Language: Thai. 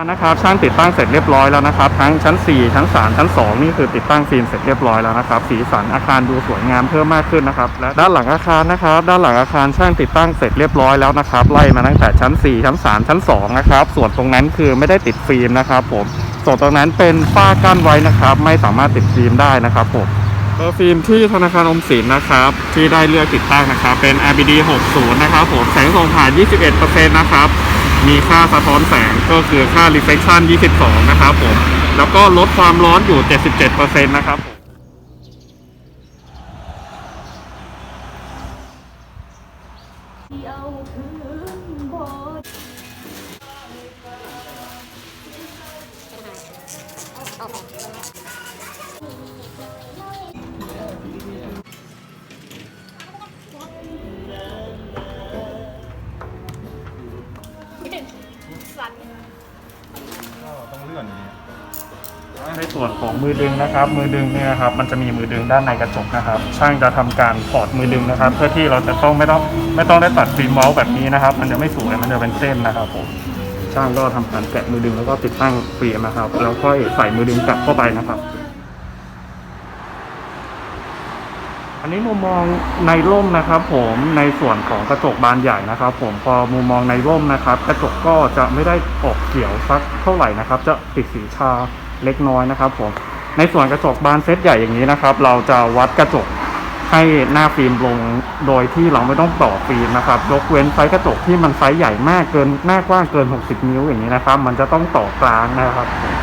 นะครับช่างติดตั้งเสร็จเรียบร้อยแล้วนะครับ ทั้งชั้น 4 ชั้น 3 ชั้น 2 นี่คือติดตั้งฟิล์มเสร็จเรียบร้อยแล้วนะครับ สีสันอาคารดูสวยงามเพิ่มมากขึ้นนะครับ และด้านหลังอาคารนะครับ ด้านหลังอาคารช่างติดตั้งเสร็จเรียบร้อยแล้วนะครับไล่มาตั้งแต่ชั้น 4 ชั้น 3 ชั้น 2 นะครับ ส่วนตรงนั้นคือไม่ได้ติดฟิล์มนะครับผมส่วนตรงนั้นเป็นฝ้ากั้นไว้นะครับ ไม่สามารถติดฟิล์มได้นะครับผม อร์ฟิล์มที่ธนาคารอมสินนะครับ ที่ได้เลือกติดตั้งนะครับ เป็น RBD 60 นะครับผมแสงส่องผ่าน 21%นะครับ มีค่าสะท้อนแสงก็คือค่า reflection 22 นะครับผม แล้วก็ลดความร้อนอยู่ 77%นะครับผมเอา คืนบทต้องเลื่อนอย่างนี้ในส่วนของมือดึงนะครับ มือดึงเนี่ยนะครับ มันจะมีมือดึงด้านในกระจกนะครับ ช่างจะทำการถอดมือดึงนะครับ เพื่อที่เราจะต้องไม่ต้องไม่ต้องได้ตัดฟิล์มเมาส์แบบนี้นะครับ มันจะไม่สวยมันจะเป็นเส้นนะครับผมช่างก็ทำการแกะมือดึงแล้วก็ติดตั้งฟิล์มนะครับ แล้วค่อยใส่มือดึงกลับเข้าไปนะครับ อันนี้มุมมองในร่มนะครับผมในส่วนของกระจกบานใหญ่นะครับผมพอมุมมองในร่มนะครับ กระจกก็จะไม่ได้ออกเขียวสักเท่าไหร่นะครับ จะติดสีชาเล็กน้อยนะครับผมในส่วนกระจกบานเซตใหญ่อย่างนี้นะครับ เราจะวัดกระจกให้หน้าฟิล์มลงโดยที่เราไม่ต้องต่อฟิล์มนะครับยกเว้นไซส์กระจกที่มันไซส์ใหญ่มากเกินหน้ากว้างเกิน 60 นิ้วอย่างนี้นะครับ มันจะต้องต่อกลางนะครับผม